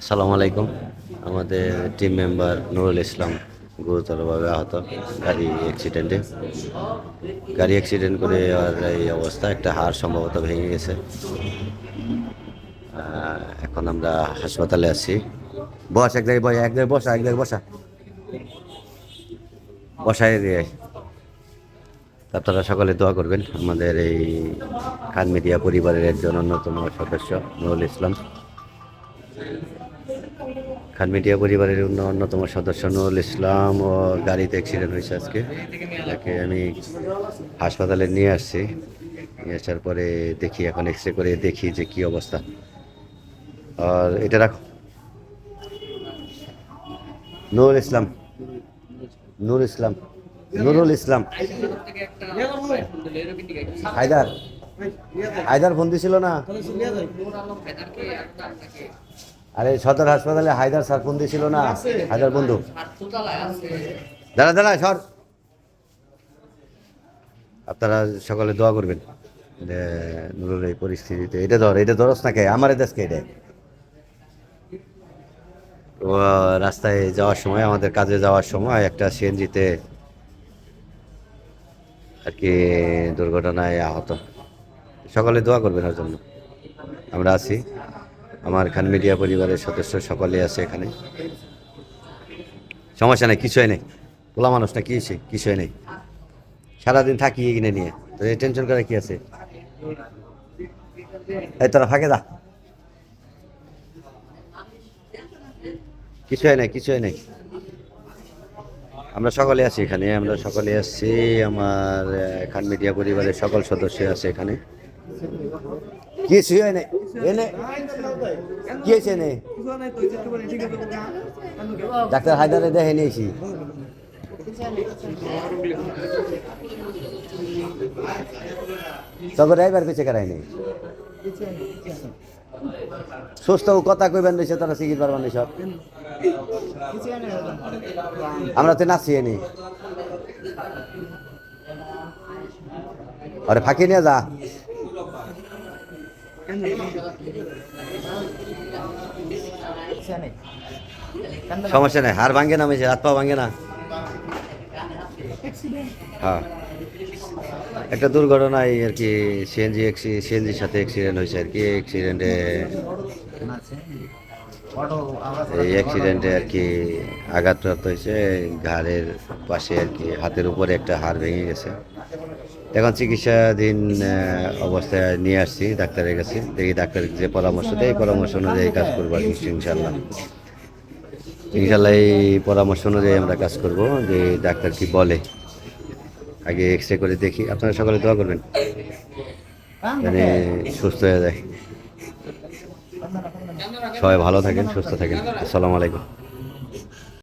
আসসালামু আলাইকুম। আমাদের টিম মেম্বার নুরুল ইসলাম গুরুতরভাবে আহত, গাড়ি অ্যাক্সিডেন্টে গাড়ি অ্যাক্সিডেন্ট করে আর এই অবস্থা একটা হাড় সম্ভবত ভেঙে গেছে। এখন আমরা হাসপাতালে আছি। বস, এক জায়গায় বস, এক জায়গায় বসা, এক জায়গায় বসা। বসায় দিয়ে আপনারা সকলে দোয়া করবেন। আমাদের এই খান মিডিয়া পরিবারের একজন অন্যতম সদস্য নুরুল ইসলাম। খান মিডিয়া পরিবারের অন্য- অন্যতম সদস্য নুরুল ইসলাম ও গাড়িতে অ্যাক্সিডেন্ট হয়েছে আজকে। তাকে আমি হাসপাতালে নিয়ে আসছি। নিয়ে আসার পরে দেখি, এখন এক্স রে করে দেখি যে কি অবস্থা। আর এটা রাখো। নুরুল ইসলাম। নুর ইসলাম। নুরুল ইসলাম। হায়দার। হায়দার ফোন দিছিল না? আরে সদর হাসপাতালে হায়দার স্যার ফোন দিছিল না? হায়দার বন্ধু। দাঁড়া দাঁড়া, সর। আপনারা সকলে দোয়া করবেন। যে নুরুল এই পরিস্থিতিতে। এটা ধর, এটা ধরস না কে? আমার দেশকে এটা? রাস্তায় যাওয়ার সময়, আমাদের কাজে যাওয়ার সময় একটা সিএনজিতে আর কি দুর্ঘটনায় আহত। সকলে দোয়া করবেন ওর জন্য। আমরা আছি। আমার খান মিডিয়া পরিবারের সদস্য সকলে আছে এখানে। সমস্যা নেই, কিছুই নেই। পোলা মানুষ না কি কিছুই নেই। সারাদিন থাকি কিনে নিয়ে। তো এই টেনশন করে কি আছে? এই তোরা ফাঁকে দা কিছুই নেই কিছুই নেই। আমরা সকলে আছি এখানে, আমরা সকলে আসছি আমার খান মিডিয়া পরিবারের সকল সদস্য আছে এখানে। কিছুই নেই, এনে কি হয়েছে নে? ডাক্তার হায়দারে দেখে নিয়েছি তবে ড্রাইভার পেছে কেরাই নেই সুস্থ কথা কইবেন রয়েছে তারা শিখির পারবেন না সব আমরা তো নাচিয়ে নি আরে ফাঁকি নিয়ে যা। সমস্যা নেই, হার ভাঙে না হাত পা ভাঙে না। হ্যাঁ। একটা দুর্ঘটনায় আর কি সিএনজি সিএনজির সাথে অ্যাক্সিডেন্ট হয়েছে আর কি অ্যাক্সিডেন্টে এই অ্যাক্সিডেন্টে আর কি আঘাতপ্রাপ্ত হয়েছে ঘাড়ের পাশে আর কি, হাতের উপরে একটা হাড় ভেঙে গেছে। এখন চিকিৎসাধীন অবস্থায় নিয়ে আসছি, ডাক্তারের কাছে। দেখি ডাক্তার যে পরামর্শ দেয়, এই পরামর্শ অনুযায়ী কাজ করব আর কি ইনশাল্লাহ ইনশাল্লাহ এই পরামর্শ অনুযায়ী আমরা কাজ করব, যে ডাক্তার কি বলে। আগে এক্স রে করে দেখি। আপনারা সকলে দোয়া করবেন মানে সুস্থ হয়ে যায়। সবাই ভালো থাকেন, সুস্থ থাকেন। আসসালামু আলাইকুম।